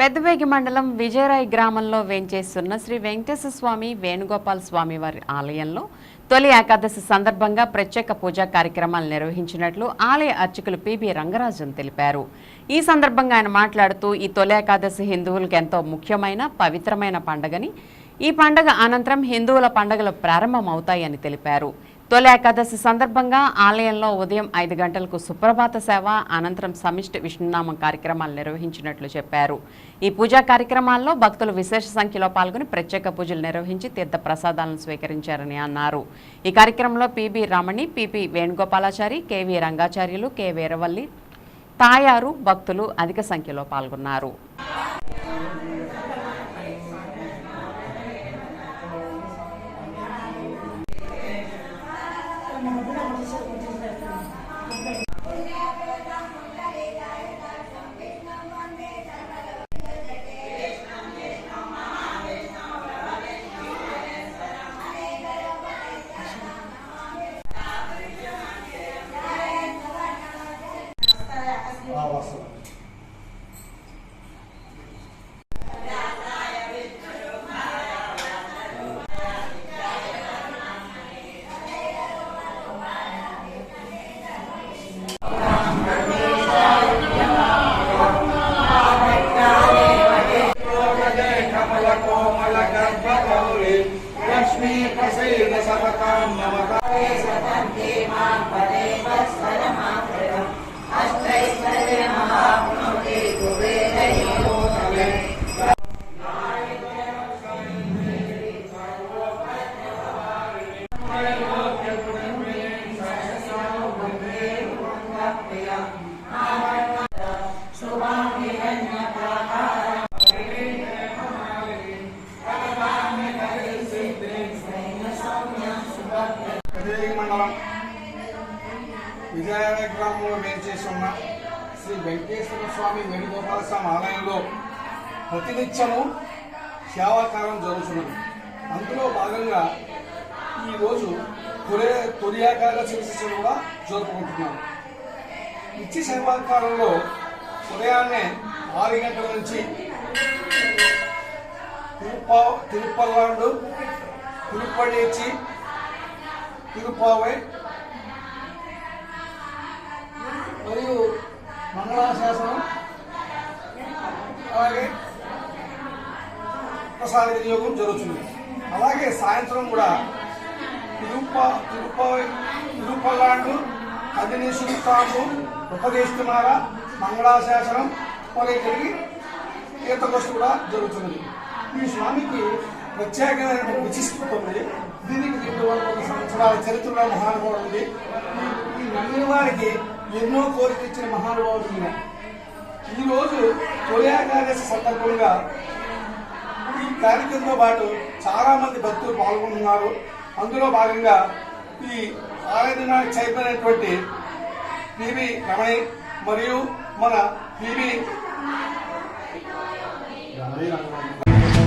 పెద్దవేగి మండలం విజయరాయ్ గ్రామంలో వేంచేస్తున్న శ్రీ వెంకటేశ్వర స్వామి వేణుగోపాల్ స్వామి వారి ఆలయంలో తొలి ఏకాదశి సందర్భంగా ప్రత్యేక పూజా కార్యక్రమాలు నిర్వహించినట్లు ఆలయ అర్చకులు పిబి రంగరాజన్ తెలిపారు. ఈ సందర్భంగా ఆయన మాట్లాడుతూ ఈ తొలి ఏకాదశి హిందువులకు ఎంతో ముఖ్యమైన పవిత్రమైన పండగని ఈ పండగ అనంతరం హిందువుల పండగలు ప్రారంభమవుతాయని తెలిపారు. తొలి ఏకాదశి సందర్భంగా ఆలయంలో ఉదయం ఐదు గంటలకు సుప్రభాత సేవ అనంతరం సమిష్టి విష్ణునామం కార్యక్రమాలు నిర్వహించినట్లు చెప్పారు. ఈ పూజా కార్యక్రమాల్లో భక్తులు విశేష సంఖ్యలో పాల్గొని ప్రత్యేక పూజలు నిర్వహించి తీర్థ ప్రసాదాలను స్వీకరించారని అన్నారు. ఈ కార్యక్రమంలో PB Ramani PP Venugopalachari KV Rangacharyulu K Veeravalli Tayaru భక్తులు అధిక సంఖ్యలో పాల్గొన్నారు. 我们下面这，లక్ష్మీ ప్రసీద సతతం మమతా మండలం విజయనగర గ్రామంలో వేంచేసి ఉన్న శ్రీ వెంకటేశ్వర స్వామి వేణుగోపాల స్వామి ఆలయంలో ప్రతినిత్యము సేవాకారం జరుగుతున్నది. అందులో భాగంగా ఈరోజు తొలి తొలియాకార ఏకాదశి కూడా జరుపుకుంటున్నాం నిత్య సేవాకాలంలో ఉదయాన్నే ఆరు గంటల నుంచి తిరుప తిరుపల్లాండు తిరుపడేచి తిరుపావై మరియు మంగళాశాసనం. అలాగే ప్రసాద వినియోగం జరుగుతుంది. అలాగే సాయంత్రం కూడా తిరుప తిరుపై తిరుపల్లాండు అదినేశ్వరి తాము ఉపదేశిస్తున్నార మంగళాశాసనం మరియు జరిగి తీర్థగోష్ఠి కూడా జరుగుతున్నది. ఈ స్వామికి ప్రత్యేకమైన విశిష్టత ఉంది. దీనికి సంవత్సరాల చరిత్రలో మహానుభావుడు ఉంది. ఈ- నమ్మిన వారికి ఎన్నో కోరికలు ఇచ్చిన మహానుభావుడు ఈయన. ఈ రోజు సందర్భంగా ఈ కార్యక్రమంతో పాటు చాలా మంది భక్తులు పాల్గొంటున్నారు. అందులో భాగంగా ఈ ఆరాధనానికి అయినటువంటి పివి రమణి మరియు మన పివి రమణి.